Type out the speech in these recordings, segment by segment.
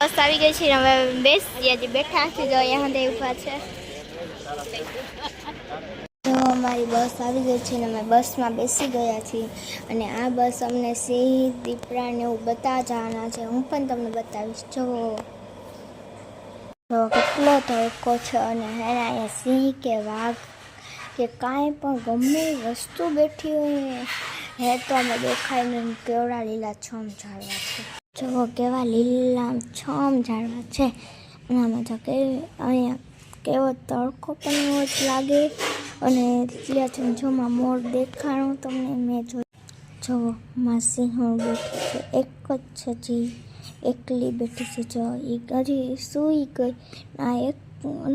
બસ આવી ગઈ છે હવે બેસી હજી બેઠા છે, જો અહીંયા સુધી ઊભા છે. અમારી બસ આવી ગઈ છે ને અમે બસમાં બેસી ગયા છીએ અને આ બસ અમને સિંહ દીપડાને એવું બતા જવાના છે. હું પણ તમને બતાવીશ. જો. તો કેટલો તડકો છે અને એના અહીંયા સિંહ કે વાઘ કે કાંઈ પણ ગમે વસ્તુ બેઠી હોય હે તો અમે દેખાય ને કેવડા લીલા છમ ઝાડવા છે. જો કેવા લીલા છમ ઝાડવા છે અને આમાં જો કે અહીંયા કેવો તડકો પણ એવો જ લાગે અને ત્યાં છે જોમાં મોર દેખાણું તમને મેં જો જો માં સિંહો બેઠી છે એક જ છે જે એકલી બેઠી છે જો એ હજી સૂઈ ગઈ આ એક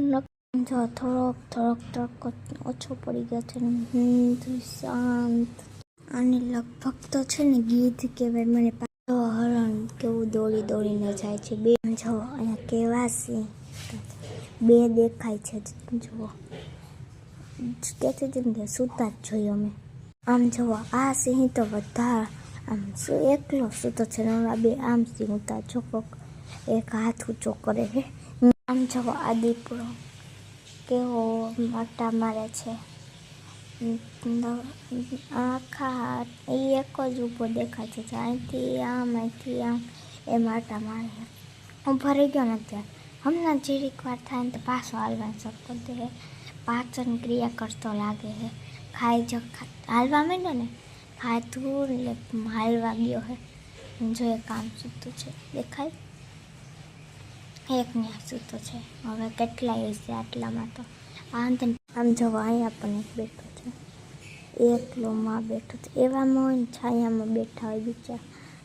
નક- જો થોડોક થોડોક તડકો ઓછો પડી ગયો છે ને હમ, શાંત અને લગભગ તો છે ને ગીધ કહેવાય મને પાછો હરણ કેવું દોડી દોડીને જાય છે. બે જો અહીંયા કેવા સિંહ બે દેખાય છે જુઓ. કે છે જેમ કે સૂતા જ જોઈએ અમે. આમ જુઓ, આ સિંહ તો વધારે આમ શું એકલો સૂતો છે ને બે આમ સિંહ ઉતા જો એક હાથ ઊંચો કરે છે આમ જુઓ આ દીપડો કેવો માટા મારે છે. આખા એ એક જ ઊભો દેખાય છે અહીંથી આમ અહીંથી આમ એ માટા મારે હું. ઊભો રહી ગયો નથી હમણાં જીરીક વાર થાય ને તો પાછો હાલવાની શકતો તે પાચન ક્રિયા કરતો લાગે છે ખાઈ જ હાલવા માંડ્યો ને ખાય ધૂળ એટલે હાલવા ગયો હે જો એ કામ સૂતું છે, દેખાય. એક ન્યા સૂતો છે. હવે કેટલાય હશે આટલામાં તો. તેમ આમ જવા, અહીંયા પણ એક બેઠો છે. એકલોમાં બેઠો છે. એવામાં હોય ને છાયામાં બેઠા હોય બીજા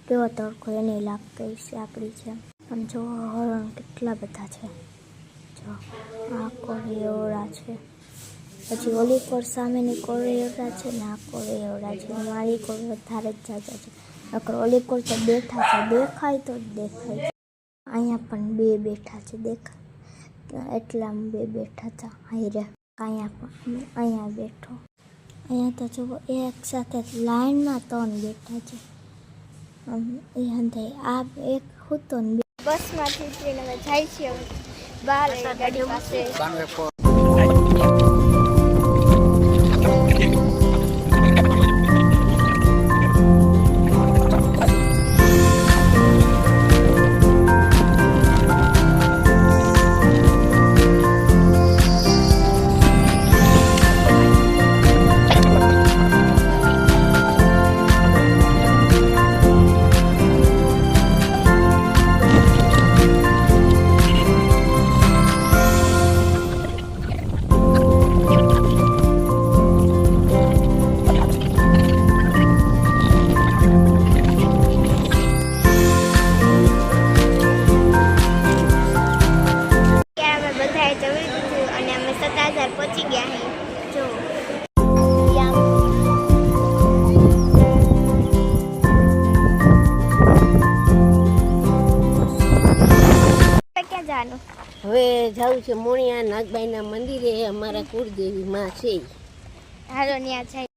કેવો તડકો એને લાગતો હશે આપણી છે આમ જો હરણ કેટલા બધા છે. જો, આ કોળીઓડા છે. પછી ઓલી કોર સામેની કોળીઓડા છે ને આ કોળીઓડા છે. મારી કોળ વધારે જ જાજા છે. નકર ઓલી કોર તો બેઠા છે. દેખાય તો જ દેખાય. અહીંયા પણ બે બેઠા છે. દેખા. એટલામાં બે બેઠા હતા. હાઈરે અહીંયા પણ અહીંયા બેઠો. અહીંયા તો જુઓ, એક સાથે લાઈનમાં ત્રણ બેઠા છે. આ એક હતો ને બસમાંથી અમે જાય છીએ. હવે બહાર ગાડી ગયા અહીં જો હવે જવું છે મોણિયા નાગબાઈના મંદિરે, અમારા કુળદેવી માં છે. હાલો ત્યાં જાય.